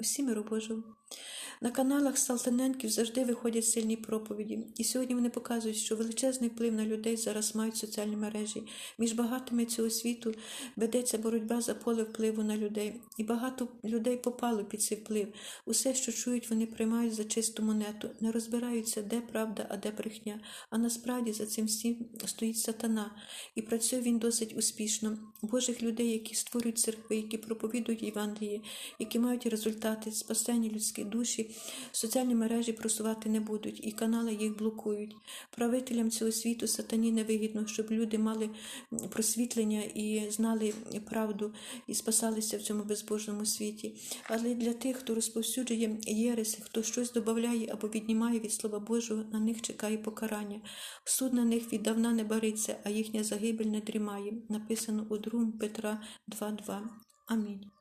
Усі миру Божого. На каналах Салтаненків завжди виходять сильні проповіді, і сьогодні вони показують, що величезний вплив на людей зараз мають соціальні мережі. Між багатими цього світу ведеться боротьба за поле впливу на людей, і багато людей попало під цей вплив. Усе, що чують, вони приймають за чисту монету, не розбираються, де правда, а де брехня. А насправді за цим всім стоїть сатана, і працює він досить успішно. Божих людей, які створюють церкви, які проповідують Євангеліє, які мають результати, спасення людської душі, соціальні мережі просувати не будуть, і канали їх блокують. Правителям цього світу сатані невигідно, щоб люди мали просвітлення і знали правду і спасалися в цьому безбожному світі. Але для тих, хто розповсюджує єреси, хто щось додає або віднімає від Слова Божого, на них чекає покарання. Суд на них віддавна не бариться, а їхня загибель не дрімає. Написано у 2 Петра 2.2. Амінь.